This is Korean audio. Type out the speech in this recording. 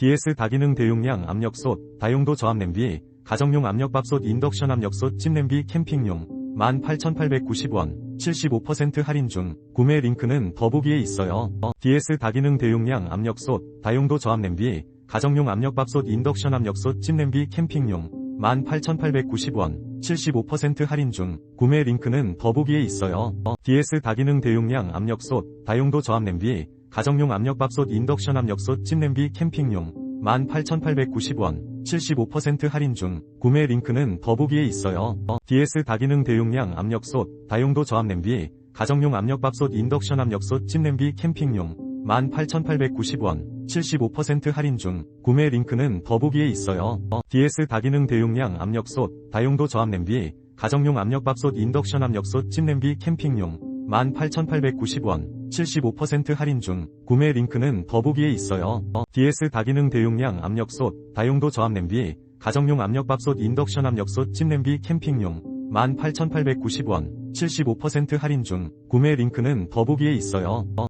DS 다기능 대용량 압력솥, 다용도 저압 냄비, 가정용 압력밥솥 인덕션 압력솥 찜냄비 캠핑용 18,890원 75% 할인 중 구매 링크는 더보기에 있어요. DS 다기능 대용량 압력솥, 다용도 저압 냄비, 가정용 압력밥솥 인덕션 압력솥 찜냄비 캠핑용 18,890원 75% 할인 중 구매 링크는 더보기에 있어요. DS 다기능 대용량 압력솥, 다용도 저압 냄비, 가정용 압력밥솥 인덕션 압력솥 찜냄비 캠핑용 18,890원 75% 할인 중 구매 링크는 더보기에 있어요. DS 다기능 대용량 압력솥, 다용도 저압 냄비, 가정용 압력밥솥 인덕션 압력솥 찜냄비 캠핑용 18,890원 75% 할인 중 구매 링크는 더보기에 있어요. DS 다기능 대용량 압력솥, 다용도 저압 냄비, 가정용 압력밥솥 인덕션 압력솥 찜냄비 캠핑용 18,890원 75% 할인 중 구매 링크는 더보기에 있어요. DS 다기능 대용량 압력솥, 다용도 저압 냄비, 가정용 압력밥솥 인덕션 압력솥 찜냄비 캠핑용 18,890원 75% 할인 중 구매 링크는 더보기에 있어요.